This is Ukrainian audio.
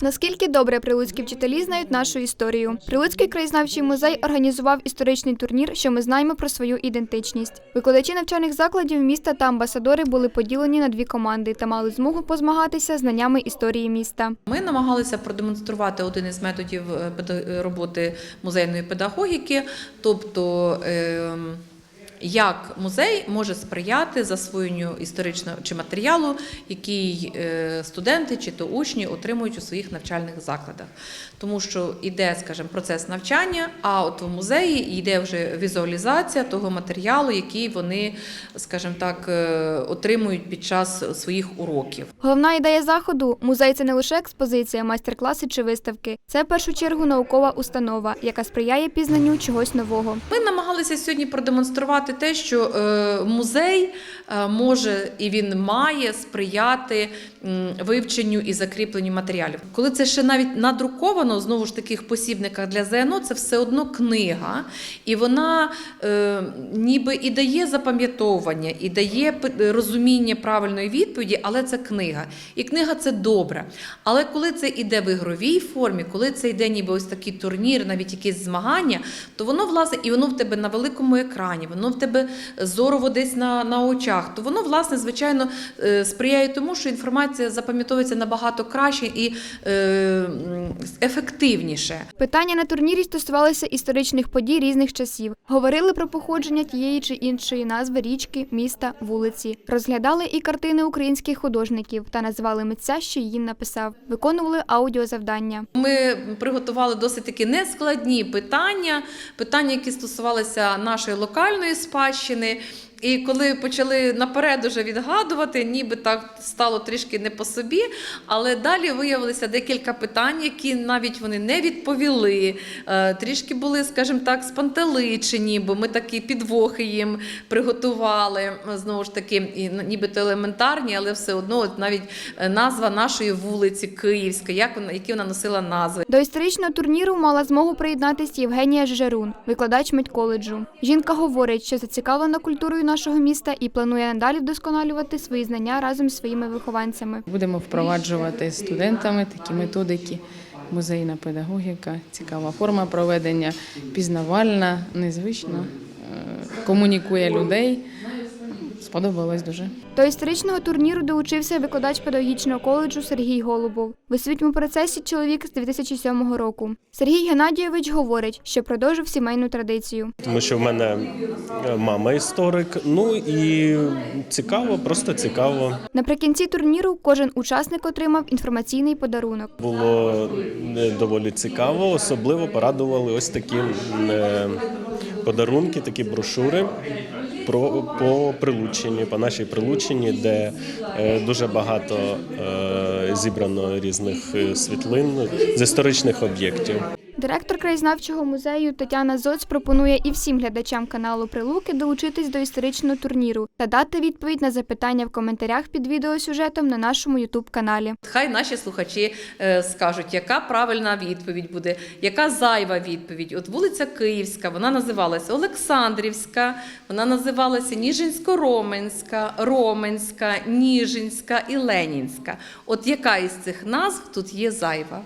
Наскільки добре прилуцькі вчителі знають нашу історію? Прилуцький краєзнавчий музей організував історичний турнір, що ми знаємо про свою ідентичність. Викладачі навчальних закладів міста та амбасадори були поділені на дві команди та мали змогу позмагатися знаннями історії міста. Ми намагалися продемонструвати один із методів е, роботи музейної педагогіки, тобто ем, як музей може сприяти засвоєнню історичного чи матеріалу, який е, студенти чи то учні отримують у своїх навчальних закладах. Тому що йде, скажімо, процес навчання, а от в музеї йде вже візуалізація того матеріалу, який вони, скажімо так, е, отримують під час своїх уроків. Головна ідея заходу музей це не лише експозиція, майстер-класи чи виставки. Це в першу чергу наукова установа, яка сприяє пізнанню чогось нового. Ми намагалися сьогодні продемонструвати те, що е, музей е, може і він має сприяти вивченню і закріпленню матеріалів. Коли це ще навіть надруковано, знову ж таких посібниках для ЗНО, це все одно книга, і вона е, ніби і дає запам'ятовування, і дає розуміння правильної відповіді, але це книга. І книга це добре. Але коли це йде в ігровій формі, коли це йде ніби ось такий турнір, навіть якісь змагання, то воно власне і воно в тебе на великому екрані, воно тебе зорово десь на, на очах. То воно, власне, звичайно, е, сприяє тому, що інформація запам'ятовується набагато краще і е, ефективніше. Питання на турнірі стосувалися історичних подій різних часів. Говорили про походження тієї чи іншої назви річки, міста, вулиці. Розглядали і картини українських художників та назвали митця, що її написав. Виконували аудіозавдання. Ми приготували досить такі нескладні питання, питання, які стосувалися нашої локальної спадщини. І коли почали наперед уже відгадувати, ніби так стало трішки не по собі. Але далі виявилося декілька питань, які навіть вони не відповіли. Е, Трішки були, скажімо так, спантеличені, бо ми такі підвохи їм приготували. Знову ж таки, і нібито елементарні, але все одно от навіть е, назва нашої вулиці Київська, як вона, які вона носила назви. До історичного турніру мала змогу приєднатися Євгенія Жжерун, викладач медколеджу. Жінка говорить, що зацікавлена культурою нашого міста і планує надалі вдосконалювати свої знання разом з своїми вихованцями. Будемо впроваджувати студентами такі методики. Музейна педагогіка, цікава форма проведення, пізнавальна, незвична, е, комунікує людей. Сподобалось дуже. До історичного турніру долучився викладач педагогічного коледжу Сергій Голубов. В освітньому процесі чоловік з 2007 року. Сергій Геннадійович говорить, що продовжив сімейну традицію. тому що в мене е, мама історик. Ну і цікаво, просто цікаво. Наприкінці турніру кожен учасник отримав інформаційний подарунок. Було е, доволі цікаво. Особливо порадували ось такі е, подарунки, такі брошури. Про по прилученні, по нашій прилученні, де е, дуже багато е, зібрано різних е, світлин з історичних об'єктів. Директор краєзнавчого музею Тетяна Зоц пропонує і всім глядачам каналу Прилуки долучитись до історичного турніру та дати відповідь на запитання в коментарях під відеосюжетом на нашому ютуб каналі. Хай наші слухачі е, скажуть, яка правильна відповідь буде, яка зайва відповідь. От вулиця Київська, вона називалася Олександрівська, вона називалася Ніжинсько-Роменська, Роменська, Ніжинська і Ленінська. От яка із цих назв тут є зайва?